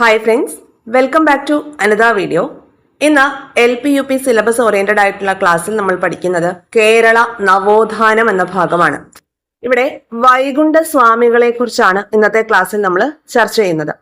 Hi friends welcome back to another video ഇന്ന് L P U P syllabus oriented ആയിട്ടുള്ള ക്ലാസ്സിൽ നമ്മൾ പഠിക്കുന്നത് കേരള നവോത്ഥാനം എന്ന ഭാഗമാണ്. ഇവിടെ വൈകുണ്ഠ സ്വാമികളെ കുറിച്ചാണ് ഇന്നത്തെ ക്ലാസ്സിൽ നമ്മൾ ചർച്ച ചെയ്യുന്നത്.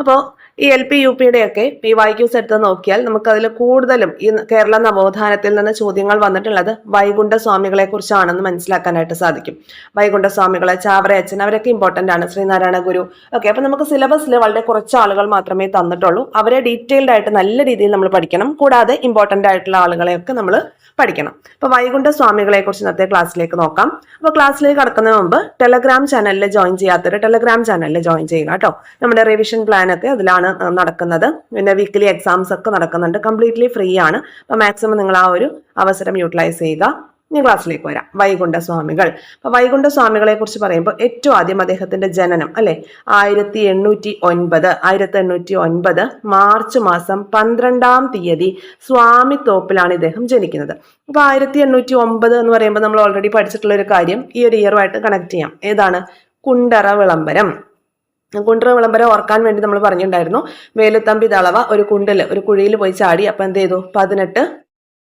അപ്പോൾ ഈ എൽ പി യു പിയുടെ ഒക്കെ പി വൈ എടുത്ത് നോക്കിയാൽ നമുക്ക് അതിൽ കൂടുതലും ഈ കേരള നവോത്ഥാനത്തിൽ നിന്ന് ചോദ്യങ്ങൾ വന്നിട്ടുള്ളത് വൈകുണ്ഠ സ്വാമികളെ കുറിച്ചാണെന്ന് മനസ്സിലാക്കാനായിട്ട് സാധിക്കും. വൈകുണ്ഠ സ്വാമികളെ ചാവറയച്ചൻ അവരൊക്കെ ഇമ്പോർട്ടന്റ് ആണ് ശ്രീനാരായണ ഗുരു ഓക്കെ അപ്പൊ നമുക്ക് സിലബസിൽ വളരെ കുറച്ച് ആളുകൾ മാത്രമേ തന്നിട്ടുള്ളൂ. അവരെ ഡീറ്റെയിൽഡ് ആയിട്ട് നല്ല രീതിയിൽ നമ്മൾ പഠിക്കണം. കൂടാതെ ഇമ്പോർട്ടന്റ് ആയിട്ടുള്ള ആളുകളെയൊക്കെ നമ്മൾ പഠിക്കണം. അപ്പോൾ വൈകുണ്ഠ സ്വാമികളെ കുറിച്ച് ഇന്നത്തെ ക്ലാസ്സിലേക്ക് നോക്കാം. അപ്പോൾ ക്ലാസ്സിലേക്ക് കടക്കുന്നതിന് മുമ്പ് ടെലഗ്രാം ചാനലിൽ ജോയിൻ ചെയ്യാത്തവർ ടെലഗ്രാം ചാനലിൽ ജോയിൻ ചെയ്യുക കേട്ടോ. നമ്മുടെ റിവിഷൻ പ്ലാൻ ഒക്കെ അതിലാണ് നടക്കുന്നത്. പിന്നെ വീക്കിലി എക്സാംസ് ഒക്കെ നടക്കുന്നുണ്ട്. കംപ്ലീറ്റ്ലി ഫ്രീ ആണ്. അപ്പൊ മാക്സിമം നിങ്ങൾ ആ ഒരു അവസരം യൂട്ടിലൈസ് ചെയ്യുക. ഇനി ക്ലാസ്സിലേക്ക് വരാം. വൈകുണ്ഠ സ്വാമികൾ അപ്പൊ വൈകുണ്ഠ സ്വാമികളെ കുറിച്ച് പറയുമ്പോൾ ഏറ്റവും ആദ്യം അദ്ദേഹത്തിന്റെ ജനനം അല്ലെ? ആയിരത്തി എണ്ണൂറ്റി ഒൻപത് ആയിരത്തി എണ്ണൂറ്റി ഒൻപത് മാർച്ച് മാസം പന്ത്രണ്ടാം തീയതി സ്വാമി തോപ്പിലാണ് ഇദ്ദേഹം ജനിക്കുന്നത്. അപ്പൊ ആയിരത്തി എണ്ണൂറ്റി ഒമ്പത് എന്ന് പറയുമ്പോൾ നമ്മൾ ഓൾറെഡി പഠിച്ചിട്ടുള്ള ഒരു കാര്യം ഈ ഒരു ഇയറുമായിട്ട് കണക്ട് ചെയ്യാം. ഏതാണ്? കുണ്ടറ വിളംബരം കുണ്ടറ വിളംബരം ഓർക്കാൻ വേണ്ടി നമ്മൾ പറഞ്ഞിട്ടുണ്ടായിരുന്നു. വേലുത്തമ്പി തളവ ഒരു കുണ്ടൽ ഒരു കുഴിയിൽ പോയി ചാടി. അപ്പോൾ എന്ത് ചെയ്തു? പതിനെട്ട്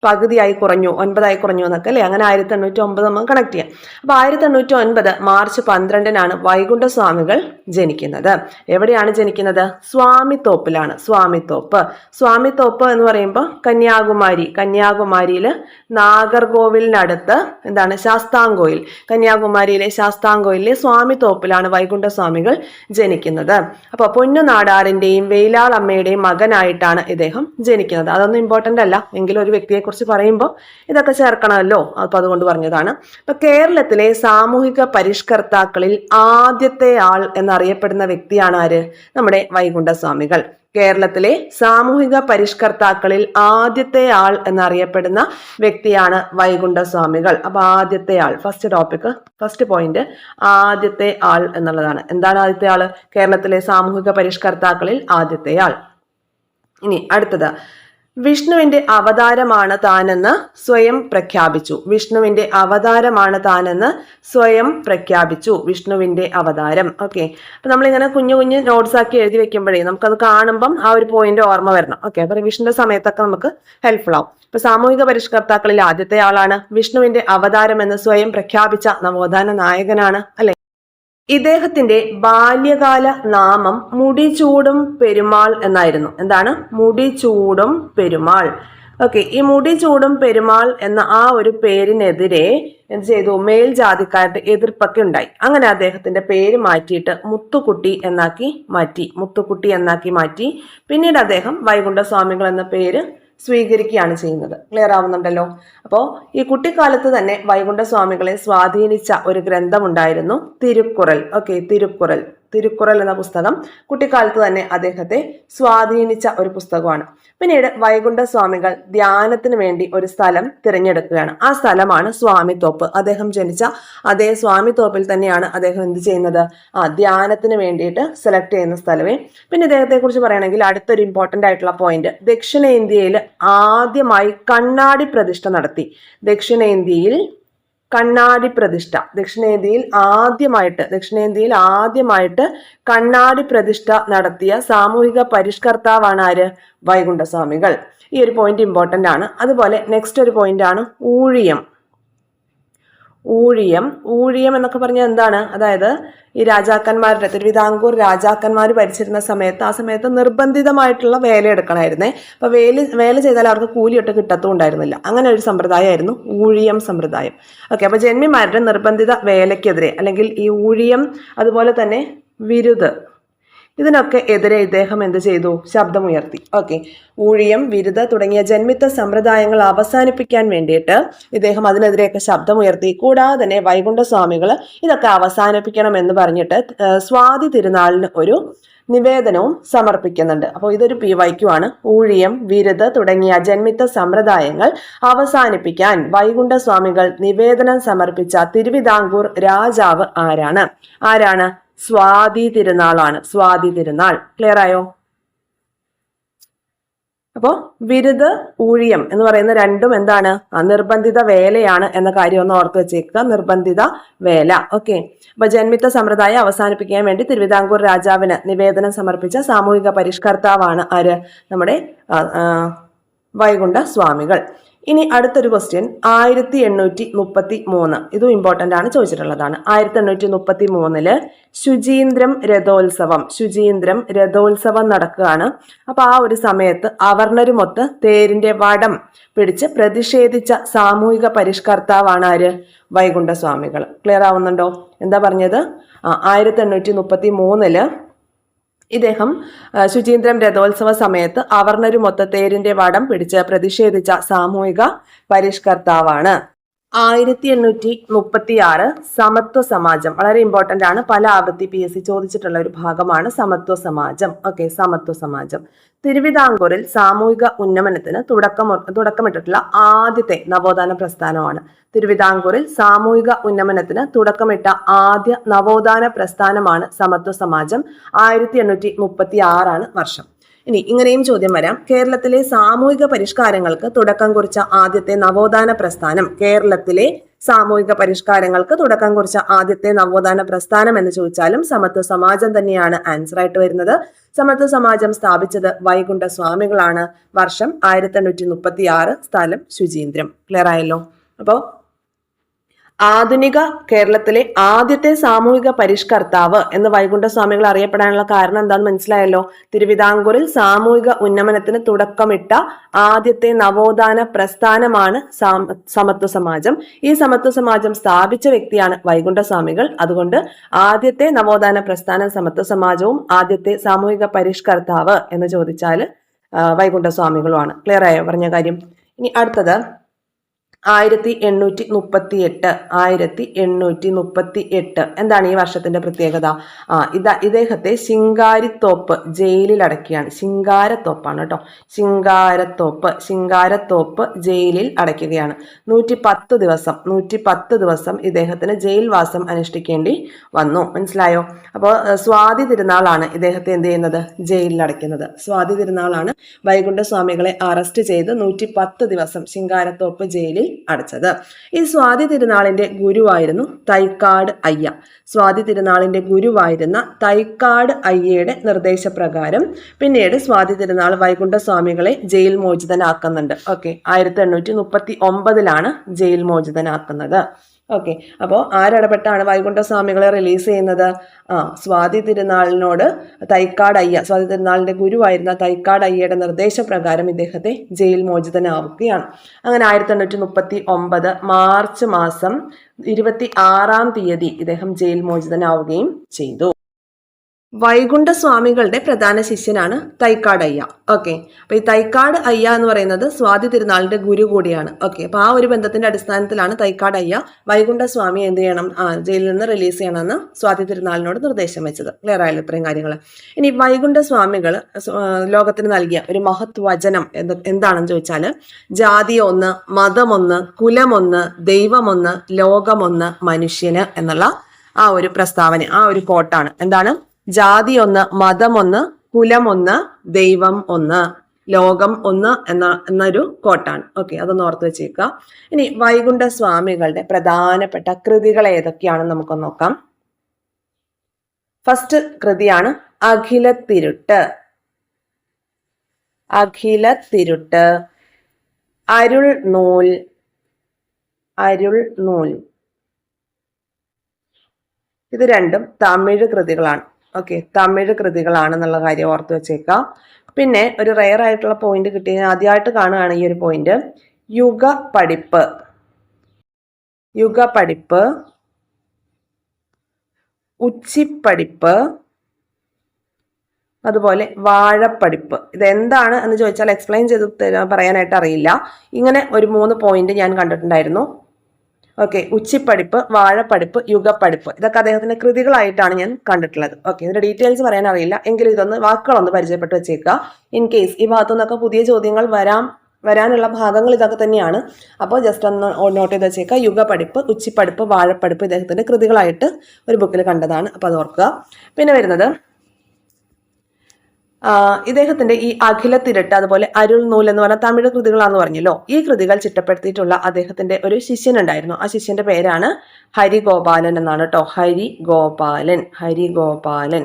പകുതിയായി കുറഞ്ഞു ഒൻപതായി കുറഞ്ഞു എന്നൊക്കെ അല്ലേ? അങ്ങനെ ആയിരത്തി എണ്ണൂറ്റി ഒമ്പത് നമുക്ക് കണക്ട് ചെയ്യാം. അപ്പൊ ആയിരത്തി എണ്ണൂറ്റി ഒൻപത് മാർച്ച് പന്ത്രണ്ടിനാണ് വൈകുണ്ഠ സ്വാമികൾ ജനിക്കുന്നത്. എവിടെയാണ് ജനിക്കുന്നത്? സ്വാമിത്തോപ്പിലാണ്. സ്വാമിത്തോപ്പ്. സ്വാമിത്തോപ്പ് എന്ന് പറയുമ്പോൾ കന്യാകുമാരി. കന്യാകുമാരിയിൽ നാഗർകോവിലിനടുത്ത് എന്താണ്? ശാസ്താംകോയിൽ. കന്യാകുമാരിയിലെ ശാസ്താംകോയിലെ സ്വാമിത്തോപ്പിലാണ് വൈകുണ്ഠ സ്വാമികൾ ജനിക്കുന്നത്. അപ്പോൾ പൊന്നുനാടാറിന്റെയും വെയിലാളമ്മയുടെയും മകനായിട്ടാണ് ഇദ്ദേഹം ജനിക്കുന്നത്. അതൊന്നും ഇമ്പോർട്ടന്റ് അല്ല. എങ്കിലും ഒരു വ്യക്തിയെ കുറിച്ച് പറയുമ്പോൾ ഇതൊക്കെ ചേർക്കണമല്ലോ. അപ്പൊ അതുകൊണ്ട് പറഞ്ഞതാണ്. ഇപ്പൊ കേരളത്തിലെ സാമൂഹിക പരിഷ്കർത്താക്കളിൽ ആദ്യത്തെ ആൾ എന്നറിയപ്പെടുന്ന വ്യക്തിയാണ് ആര്? നമ്മുടെ വൈകുണ്ഠ സ്വാമികൾ കേരളത്തിലെ സാമൂഹിക പരിഷ്കർത്താക്കളിൽ ആദ്യത്തെ ആൾ എന്നറിയപ്പെടുന്ന വ്യക്തിയാണ് വൈകുണ്ഠ സ്വാമികൾ അപ്പൊ ആദ്യത്തെ ആൾ ഫസ്റ്റ് ടോപ്പിക് ഫസ്റ്റ് പോയിന്റ് ആദ്യത്തെ ആൾ എന്നുള്ളതാണ്. എന്താണ് ആദ്യത്തെ ആൾ കേരളത്തിലെ സാമൂഹിക പരിഷ്കർത്താക്കളിൽ ആദ്യത്തെ ആൾ. ഇനി അടുത്തത്. വിഷ്ണുവിന്റെ അവതാരമാണ് താനെന്ന് സ്വയം പ്രഖ്യാപിച്ചു. വിഷ്ണുവിന്റെ അവതാരമാണ് താനെന്ന് സ്വയം പ്രഖ്യാപിച്ചു. വിഷ്ണുവിന്റെ അവതാരം. ഓക്കെ. അപ്പൊ നമ്മളിങ്ങനെ കുഞ്ഞു കുഞ്ഞു നോട്ട്സ് ആക്കി എഴുതി വെക്കുമ്പോഴേ നമുക്കത് കാണുമ്പം ആ ഒരു പോയിന്റ് ഓർമ്മ വരണം. ഓക്കെ. അപ്പൊ റിവിഷന്റെ സമയത്തൊക്കെ നമുക്ക് ഹെൽപ്ഫുൾ ആവും. ഇപ്പൊ സാമൂഹിക പരിഷ്കർത്താക്കളിൽ ആദ്യത്തെ ആളാണ് വിഷ്ണുവിന്റെ അവതാരം എന്ന് സ്വയം പ്രഖ്യാപിച്ച നവോത്ഥാന നായകനാണ് അല്ലെ? ഇദ്ദേഹത്തിന്റെ ബാല്യകാല നാമം മുടിചൂടും പെരുമാൾ എന്നായിരുന്നു. എന്താണ്? മുടിചൂടും പെരുമാൾ. ഓക്കെ ഈ മുടിചൂടും പെരുമാൾ എന്ന ആ ഒരു പേരിനെതിരെ എന്ത് ചെയ്തു? മേൽജാതിക്കാരുടെ എതിർപ്പൊക്കെ ഉണ്ടായി. അങ്ങനെ അദ്ദേഹത്തിന്റെ പേര് മാറ്റിയിട്ട് മുത്തുക്കുട്ടി എന്നാക്കി മാറ്റി മുത്തുക്കുട്ടി എന്നാക്കി മാറ്റി. പിന്നീട് അദ്ദേഹം വൈകുണ്ഠ സ്വാമികൾ എന്ന പേര് സ്വീകരിക്കുകയാണ് ചെയ്യുന്നത്. ക്ലിയർ ആവുന്നുണ്ടല്ലോ? അപ്പോൾ ഈ കുട്ടിക്കാലത്ത് തന്നെ വൈകുണ്ഠ സ്വാമികളെ സ്വാധീനിച്ച ഒരു ഗ്രന്ഥമുണ്ടായിരുന്നു തിരുക്കുറൽ. ഓക്കെ തിരുക്കുറൽ. തിരുക്കുറൽ എന്ന പുസ്തകം കുട്ടിക്കാലത്ത് തന്നെ അദ്ദേഹത്തെ സ്വാധീനിച്ച ഒരു പുസ്തകമാണ്. പിന്നീട് വൈകുണ്ഠ സ്വാമികൾ ധ്യാനത്തിന് വേണ്ടി ഒരു സ്ഥലം തിരഞ്ഞെടുക്കുകയാണ്. ആ സ്ഥലമാണ് സ്വാമിത്തോപ്പ് അദ്ദേഹം ജനിച്ച അതേ സ്വാമിത്തോപ്പിൽ തന്നെയാണ് അദ്ദേഹം എന്ത് ചെയ്യുന്നത്? ആ ധ്യാനത്തിന് വേണ്ടിയിട്ട് സെലക്ട് ചെയ്യുന്ന സ്ഥലമേ. പിന്നെ ഇദ്ദേഹത്തെ കുറിച്ച് പറയുകയാണെങ്കിൽ അടുത്തൊരു ഇമ്പോർട്ടന്റ് ആയിട്ടുള്ള പോയിന്റ് ദക്ഷിണേന്ത്യയിൽ ആദ്യമായി കണ്ണാടി പ്രതിഷ്ഠ നടത്തി. ദക്ഷിണേന്ത്യയിൽ കണ്ണാടി പ്രതിഷ്ഠ ദക്ഷിണേന്ത്യയിൽ ആദ്യമായിട്ട് ദക്ഷിണേന്ത്യയിൽ ആദ്യമായിട്ട് കണ്ണാടി പ്രതിഷ്ഠ നടത്തിയ സാമൂഹിക പരിഷ്കർത്താവാണ് ആര്? വൈകുണ്ഠസ്വാമികൾ. ഈ ഒരു പോയിന്റ് ഇമ്പോർട്ടന്റ് ആണ്. അതുപോലെ നെക്സ്റ്റ് ഒരു പോയിന്റ് ആണ് ഊഴിയം. ഊഴിയം. ഊഴിയം എന്നൊക്കെ പറഞ്ഞാൽ എന്താണ്? അതായത് ഈ രാജാക്കന്മാരുടെ തിരുവിതാംകൂർ രാജാക്കന്മാർ ഭരിച്ചിരുന്ന സമയത്ത് ആ സമയത്ത് നിർബന്ധിതമായിട്ടുള്ള വേല എടുക്കണമായിരുന്നേ. അപ്പൊ വേല വേല ചെയ്താൽ അവർക്ക് കൂലിയൊട്ട് കിട്ടത്തും ഉണ്ടായിരുന്നില്ല. അങ്ങനെ ഒരു സമ്പ്രദായമായിരുന്നു ഊഴിയം സമ്പ്രദായം. ഓക്കെ അപ്പൊ ജന്മിമാരുടെ നിർബന്ധിത വേലയ്ക്കെതിരെ അല്ലെങ്കിൽ ഈ ഊഴിയം അതുപോലെ തന്നെ വിരുദ്. ഇതിനൊക്കെ എതിരെ ഇദ്ദേഹം എന്ത് ചെയ്തു? ശബ്ദമുയർത്തി. ഓക്കെ. ഊഴിയം വിരുദ തുടങ്ങിയ ജന്മിത്ത സമ്പ്രദായങ്ങൾ അവസാനിപ്പിക്കാൻ വേണ്ടിയിട്ട് ഇദ്ദേഹം അതിനെതിരെയൊക്കെ ശബ്ദമുയർത്തി. കൂടാതെ തന്നെ വൈകുണ്ഠ സ്വാമികൾ ഇതൊക്കെ അവസാനിപ്പിക്കണം എന്ന് പറഞ്ഞിട്ട് സ്വാതി തിരുനാളിന് ഒരു നിവേദനവും സമർപ്പിക്കുന്നുണ്ട്. അപ്പോൾ ഇതൊരു പി വൈക്യു ആണ് ഊഴിയം വിരുദ്ധ തുടങ്ങിയ ജന്മിത്ത സമ്പ്രദായങ്ങൾ അവസാനിപ്പിക്കാൻ വൈകുണ്ഠ സ്വാമികൾ നിവേദനം സമർപ്പിച്ച തിരുവിതാംകൂർ രാജാവ് ആരാണ്? ആരാണ്? സ്വാതി തിരുനാളാണ്. സ്വാതി തിരുനാൾ. ക്ലിയർ ആയോ? അപ്പോൾ വിരുത് ഊഴിയം എന്ന് പറയുന്ന രണ്ടും എന്താണ്? നിർബന്ധിത വേലയാണ് എന്ന കാര്യം ഒന്ന് ഓർത്ത് വെച്ചേക്കുക. നിർബന്ധിത വേല. ഓക്കെ അപ്പൊ ജന്മിത്ത സമ്പ്രദായം അവസാനിപ്പിക്കാൻ വേണ്ടി തിരുവിതാംകൂർ രാജാവിന് നിവേദനം സമർപ്പിച്ച സാമൂഹിക പരിഷ്കർത്താവാണ് ആര്? നമ്മുടെ വൈകുണ്ഠ സ്വാമികൾ. ഇനി അടുത്തൊരു ക്വസ്റ്റ്യൻ ആയിരത്തി എണ്ണൂറ്റി മുപ്പത്തി മൂന്ന് ഇതും ഇമ്പോർട്ടന്റ് ആണ് ചോദിച്ചിട്ടുള്ളതാണ്. ആയിരത്തി എണ്ണൂറ്റി മുപ്പത്തി മൂന്നിൽ ശുചീന്ദ്രം രഥോത്സവം ശുചീന്ദ്രം രഥോത്സവം നടക്കുകയാണ്. അപ്പോൾ ആ ഒരു സമയത്ത് അവർണരുമൊത്ത് തേരിന്റെ വടം പിടിച്ച് പ്രതിഷേധിച്ച സാമൂഹിക പരിഷ്കർത്താവാണ് ആര്? വൈകുണ്ഠസ്വാമികൾ ക്ലിയർ ആവുന്നുണ്ടോ? എന്താ പറഞ്ഞത്? ആ ആയിരത്തി എണ്ണൂറ്റി മുപ്പത്തി മൂന്നിൽ ഇദ്ദേഹം ശുചീന്ദ്രം രഥോത്സവ സമയത്ത് അവർണരുമൊത്ത തേരിന്റെ വടം പിടിച്ച് പ്രതിഷേധിച്ച സാമൂഹിക പരിഷ്കർത്താവാണ്. ആയിരത്തി എണ്ണൂറ്റി മുപ്പത്തി ആറ് സമത്വ സമാജം. വളരെ ഇമ്പോർട്ടന്റ് ആണ്. പല ആവൃത്തി പി എസ് സി ചോദിച്ചിട്ടുള്ള ഒരു ഭാഗമാണ് സമത്വ സമാജം. ഓക്കെ സമത്വ സമാജം. തിരുവിതാംകൂറിൽ സാമൂഹിക ഉന്നമനത്തിന് തുടക്കം തുടക്കമിട്ടിട്ടുള്ള ആദ്യത്തെ നവോത്ഥാന പ്രസ്ഥാനമാണ്. തിരുവിതാംകൂറിൽ സാമൂഹിക ഉന്നമനത്തിന് തുടക്കമിട്ട ആദ്യ നവോത്ഥാന പ്രസ്ഥാനമാണ് സമത്വ സമാജം. ആയിരത്തി എണ്ണൂറ്റി മുപ്പത്തി ആറാണ് വർഷം. ഇനി ഇങ്ങനെയും ചോദ്യം വരാം. കേരളത്തിലെ സാമൂഹിക പരിഷ്കാരങ്ങൾക്ക് തുടക്കം കുറിച്ച ആദ്യത്തെ നവോത്ഥാന പ്രസ്ഥാനം കേരളത്തിലെ സാമൂഹിക പരിഷ്കാരങ്ങൾക്ക് തുടക്കം കുറിച്ച ആദ്യത്തെ നവോത്ഥാന പ്രസ്ഥാനം എന്ന് ചോദിച്ചാലും സമത്വ സമാജം തന്നെയാണ് ആൻസർ ആയിട്ട് വരുന്നത്. സമത്വ സമാജം സ്ഥാപിച്ചത് വൈകുണ്ഠ സ്വാമികളാണ് വർഷം ആയിരത്തി എണ്ണൂറ്റി മുപ്പത്തി ആറ് സ്ഥലം ശുചീന്ദ്രം. ക്ലിയർ ആയല്ലോ? അപ്പോൾ ആധുനിക കേരളത്തിലെ ആദ്യത്തെ സാമൂഹിക പരിഷ്കർത്താവ് എന്ന് വൈകുണ്ഠ സ്വാമികൾ അറിയപ്പെടാനുള്ള കാരണം എന്താണെന്ന് മനസ്സിലായല്ലോ? തിരുവിതാംകൂറിൽ സാമൂഹിക ഉന്നമനത്തിന് തുടക്കമിട്ട ആദ്യത്തെ നവോത്ഥാന പ്രസ്ഥാനമാണ് സമത്വ സമാജം. ഈ സമത്വ സമാജം സ്ഥാപിച്ച വ്യക്തിയാണ് വൈകുണ്ഠ സ്വാമികൾ അതുകൊണ്ട് ആദ്യത്തെ നവോത്ഥാന പ്രസ്ഥാന സമത്വ സമാജവും ആദ്യത്തെ സാമൂഹിക പരിഷ്കർത്താവ് എന്ന് ചോദിച്ചാൽ വൈകുണ്ഠ സ്വാമികളുമാണ് ക്ലിയർ ആയോ? പറഞ്ഞ കാര്യം. ഇനി അടുത്തത്. ആയിരത്തി എണ്ണൂറ്റി മുപ്പത്തി എട്ട് ആയിരത്തി എണ്ണൂറ്റി മുപ്പത്തി എട്ട് എന്താണ് ഈ വർഷത്തിന്റെ പ്രത്യേകത? ആ ഇതാ ഇദ്ദേഹത്തെ ശിങ്കാരിത്തോപ്പ് ജയിലിൽ അടയ്ക്കുകയാണ് ശിങ്കാരത്തോപ്പാണ് കേട്ടോ. ശിങ്കാരത്തോപ്പ് ശിങ്കാരത്തോപ്പ് ജയിലിൽ അടയ്ക്കുകയാണ്. നൂറ്റി പത്ത് ദിവസം നൂറ്റി പത്ത് ദിവസം ഇദ്ദേഹത്തിന് ജയിൽവാസം അനുഷ്ഠിക്കേണ്ടി വന്നു. മനസ്സിലായോ? അപ്പോൾ സ്വാതി തിരുനാളാണ് ഇദ്ദേഹത്തെ എന്ത് ചെയ്യുന്നത്? ജയിലിൽ അടയ്ക്കുന്നത് സ്വാതി തിരുനാളാണ് വൈകുണ്ഠ സ്വാമികളെ അറസ്റ്റ് ചെയ്ത് നൂറ്റി പത്ത് ദിവസം ശിങ്കാരത്തോപ്പ് ജയിലിൽ അടച്ചത്. ഈ സ്വാതി തിരുനാളിന്റെ ഗുരുവായിരുന്നു തൈക്കാട് അയ്യ. സ്വാതി തിരുനാളിന്റെ ഗുരുവായിരുന്ന തൈക്കാട് അയ്യയുടെ നിർദ്ദേശപ്രകാരം പിന്നീട് സ്വാതി തിരുനാൾ വൈകുണ്ഠ സ്വാമികളെ ജയിൽ മോചിതനാക്കുന്നുണ്ട്. ഓക്കെ ആയിരത്തി എണ്ണൂറ്റി മുപ്പത്തി ഒമ്പതിലാണ് ജയിൽ മോചിതനാക്കുന്നത്. ഓക്കെ അപ്പോൾ ആരിടപെട്ടാണ് വൈകുണ്ഠ സ്വാമികളെ റിലീസ് ചെയ്യുന്നത്? ആ സ്വാതി തിരുനാളിനോട് തൈക്കാട് അയ്യ സ്വാതി തിരുനാളിന്റെ ഗുരുവായിരുന്ന തൈക്കാട് അയ്യയുടെ നിർദ്ദേശപ്രകാരം ഇദ്ദേഹത്തെ ജയിൽ മോചിതനാവുകയാണ്. അങ്ങനെ ആയിരത്തി എണ്ണൂറ്റി മുപ്പത്തി ഒമ്പത് മാർച്ച് മാസം ഇരുപത്തി ആറാം തീയതി ഇദ്ദേഹം ജയിൽ മോചിതനാവുകയും ചെയ്തു. വൈകുണ്ഠ സ്വാമികളുടെ പ്രധാന ശിഷ്യനാണ് തൈക്കാട് അയ്യ. ഓക്കെ അപ്പൊ ഈ തൈക്കാട് അയ്യ എന്ന് പറയുന്നത് സ്വാതി തിരുനാളിന്റെ ഗുരു കൂടിയാണ്. ഓക്കെ അപ്പൊ ആ ഒരു ബന്ധത്തിന്റെ അടിസ്ഥാനത്തിലാണ് തൈക്കാട് അയ്യ വൈകുണ്ഠ സ്വാമി എന്ത് ചെയ്യണം ജയിലിൽ നിന്ന് റിലീസ് ചെയ്യണമെന്ന് സ്വാതി തിരുനാളിനോട് നിർദ്ദേശം വെച്ചത്. ക്ലിയർ ആയാലും ഇത്രയും കാര്യങ്ങൾ ഇനി വൈകുണ്ഠ സ്വാമികൾ ലോകത്തിന് നൽകിയ ഒരു മഹത് വചനം എന്ത് എന്താണെന്ന് ചോദിച്ചാൽ ജാതി ഒന്ന് മതമൊന്ന് കുലമൊന്ന് ദൈവമൊന്ന് ലോകമൊന്ന് മനുഷ്യന് എന്നുള്ള ആ ഒരു പ്രസ്താവന ആ ഒരു കോട്ടാണ് എന്താണ്? ജാതി ഒന്ന് മതം ഒന്ന് കുലം ഒന്ന് ദൈവം ഒന്ന് ലോകം ഒന്ന് എന്ന എന്നൊരു കോട്ടാണ്. ഓക്കെ അതൊന്ന് ഓർത്ത് വെച്ചേക്കുക. ഇനി വൈകുണ്ഠ സ്വാമികളുടെ പ്രധാനപ്പെട്ട കൃതികൾ ഏതൊക്കെയാണെന്ന് നമുക്കൊന്ന് നോക്കാം. ഫസ്റ്റ് കൃതിയാണ് അഖില തിരുട്ട് അഖില തിരുട്ട് അരുൾ നൂൽ. അരുൾ നൂൽ. ഇത് രണ്ടും തമിഴ് കൃതികളാണ്. ഓക്കെ തമിഴ് കൃതികളാണെന്നുള്ള കാര്യം ഓർത്ത് വെച്ചേക്കാം. പിന്നെ ഒരു റെയർ ആയിട്ടുള്ള പോയിന്റ് കിട്ടി. ഞാൻ ആദ്യമായിട്ട് കാണുകയാണ് ഈ ഒരു പോയിന്റ് യുഗ പഠിപ്പ് യുഗ പഠിപ്പ് ഉച്ചിപ്പടിപ്പ്. അതുപോലെ വാഴപ്പടിപ്പ്. ഇതെന്താണ് എന്ന് ചോദിച്ചാൽ എക്സ്പ്ലെയിൻ ചെയ്ത് തരാൻ പറയാനായിട്ട് അറിയില്ല. ഇങ്ങനെ ഒരു മൂന്ന് പോയിന്റ് ഞാൻ കണ്ടിട്ടുണ്ടായിരുന്നു. ഓക്കെ ഉച്ചിപ്പടിപ്പ് വാഴപ്പടിപ്പ് യുഗപ്പടിപ്പ്. ഇതൊക്കെ അദ്ദേഹത്തിന്റെ കൃതികളായിട്ടാണ് ഞാൻ കണ്ടിട്ടുള്ളത്. ഓക്കെ ഇതിന്റെ ഡീറ്റെയിൽസ് പറയാൻ അറിയില്ല. എങ്കിലും ഇതൊന്ന് വാക്കുകളൊന്ന് പരിചയപ്പെട്ട് വെച്ചേക്കുക. ഇൻ കേസ് ഈ ഭാഗത്തു നിന്നൊക്കെ പുതിയ ചോദ്യങ്ങൾ വരാം വരാനുള്ള ഭാഗങ്ങൾ ഇതൊക്കെ തന്നെയാണ്. അപ്പോൾ ജസ്റ്റ് ഒന്ന് നോട്ട് ചെയ്ത് വെച്ചേക്കുക. യുഗപ്പടിപ്പ് ഉച്ചിപ്പടിപ്പ് വാഴപ്പടിപ്പ് ഇദ്ദേഹത്തിന്റെ കൃതികളായിട്ട് ഒരു ബുക്കിൽ കണ്ടതാണ്. അപ്പോൾ അത് ഓർക്കുക. പിന്നെ വരുന്നത് ഇദ്ദേഹത്തിന്റെ ഈ അഖില തിരട്ട് അതുപോലെ അരുൾ നൂൽ എന്ന് പറഞ്ഞ തമിഴ് കൃതികളാന്ന് പറഞ്ഞല്ലോ. ഈ കൃതികൾ ചിട്ടപ്പെടുത്തിയിട്ടുള്ള അദ്ദേഹത്തിന്റെ ഒരു ശിഷ്യൻ ഉണ്ടായിരുന്നു ആ ശിഷ്യന്റെ പേരാണ് ഹരിഗോപാലൻ എന്നാണ് കേട്ടോ ഹരിഗോപാലൻ ഹരിഗോപാലൻ.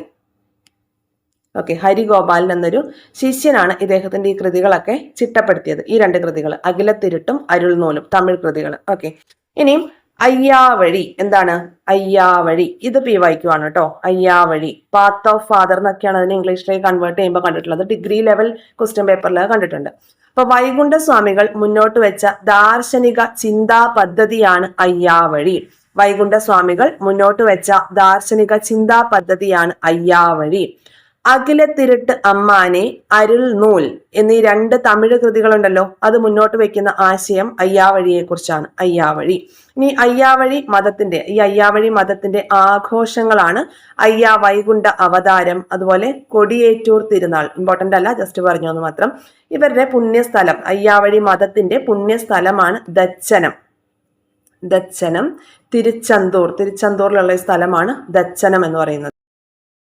ഓക്കെ ഹരിഗോപാലൻ എന്നൊരു ശിഷ്യനാണ് ഇദ്ദേഹത്തിന്റെ ഈ കൃതികളൊക്കെ ചിട്ടപ്പെടുത്തിയത്. ഈ രണ്ട് കൃതികൾ അഖിലത്തിരുട്ടും അരുൾനൂലും തമിഴ് കൃതികൾ. ഓക്കെ ഇനിയും അയ്യാവഴി. എന്താണ്? അയ്യാവഴി. ഇത് പി വായിക്കുവാണ് കേട്ടോ അയ്യാവഴി. പാത്ത് ഓഫ് ഫാദർ എന്നൊക്കെയാണ് അതിനെ ഇംഗ്ലീഷിലേക്ക് കൺവേർട്ട് ചെയ്യുമ്പോൾ കണ്ടിട്ടുള്ളത്. ഡിഗ്രി ലെവൽ ക്വസ്റ്റ്യൻ പേപ്പറിൽ കണ്ടിട്ടുണ്ട്. അപ്പൊ വൈകുണ്ഠ സ്വാമികൾ മുന്നോട്ട് വെച്ച ദാർശനിക ചിന്താ പദ്ധതിയാണ് അയ്യാവഴി. വൈകുണ്ഠ സ്വാമികൾ മുന്നോട്ട് വെച്ച ദാർശനിക ചിന്താ പദ്ധതിയാണ് അയ്യാവഴി. അഖിലത്തിരുട്ട് അമ്മാനെ അരുൾ നൂൽ എന്നീ രണ്ട് തമിഴ് കൃതികളുണ്ടല്ലോ. അത് മുന്നോട്ട് വെക്കുന്ന ആശയം അയ്യാവഴിയെ കുറിച്ചാണ് അയ്യാവഴി. ഇനി അയ്യാവഴി മതത്തിന്റെ ഈ അയ്യാവഴി മതത്തിന്റെ ആഘോഷങ്ങളാണ് അയ്യാ വൈകുണ്ഠ അവതാരം അതുപോലെ കൊടിയേറ്റൂർ തിരുനാൾ. ഇമ്പോർട്ടന്റ് അല്ല ജസ്റ്റ് പറഞ്ഞു എന്ന് മാത്രം. ഇവരുടെ പുണ്യസ്ഥലം അയ്യാവഴി മതത്തിന്റെ പുണ്യസ്ഥലമാണ് ദച്ചനം. ദച്ചനം തിരുച്ചന്തൂർ. തിരുച്ചന്തൂരിലുള്ള സ്ഥലമാണ് ദച്ചനം എന്ന് പറയുന്നത്.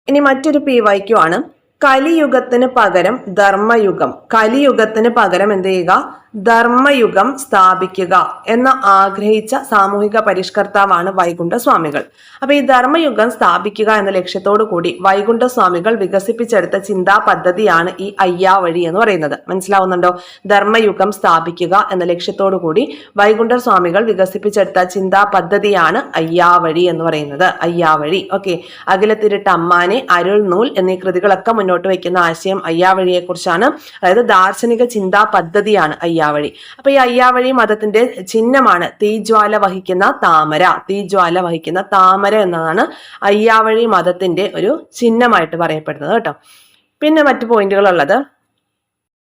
ഇനി മറ്റൊരു പി വൈക്യു ആണ് കലിയുഗത്തിന് പകരം ധർമ്മയുഗം. കലിയുഗത്തിന് പകരം എന്ത് ചെയ്യുക? ധർമ്മയുഗം സ്ഥാപിക്കുക എന്ന് ആഗ്രഹിച്ച സാമൂഹിക പരിഷ്കർത്താവാണ് വൈകുണ്ഠസ്വാമികൾ. അപ്പൊ ഈ ധർമ്മയുഗം സ്ഥാപിക്കുക എന്ന ലക്ഷ്യത്തോടു കൂടി വൈകുണ്ഠസ്വാമികൾ വികസിപ്പിച്ചെടുത്ത ചിന്താ പദ്ധതിയാണ് ഈ അയ്യാവഴി എന്ന് പറയുന്നത്. മനസ്സിലാവുന്നുണ്ടോ? ധർമ്മയുഗം സ്ഥാപിക്കുക എന്ന ലക്ഷ്യത്തോടു കൂടി വൈകുണ്ഠ സ്വാമികൾ വികസിപ്പിച്ചെടുത്ത ചിന്താ പദ്ധതിയാണ് അയ്യാവഴി എന്ന് പറയുന്നത്. അയ്യാവഴി. ഓക്കെ. അഖിലത്തിരുട്ട് അമ്മാനെ അരുൾ നൂൽ എന്നീ കൃതികളൊക്കെ മുന്നോട്ട് വയ്ക്കുന്ന ആശയം അയ്യാവഴിയെ കുറിച്ചാണ് അതായത് ദാർശനിക ചിന്താ പദ്ധതിയാണ് അയ്യാവഴി. അപ്പൊ ഈ അയ്യാവഴി മതത്തിന്റെ ചിഹ്നമാണ് തീജ്വാല വഹിക്കുന്ന താമര. തീജ്വാല വഹിക്കുന്ന താമര എന്നതാണ് അയ്യാവഴി മതത്തിന്റെ ഒരു ചിഹ്നമായിട്ട് പറയപ്പെടുന്നത് കേട്ടോ. പിന്നെ മറ്റു പോയിന്റുകളുള്ളത്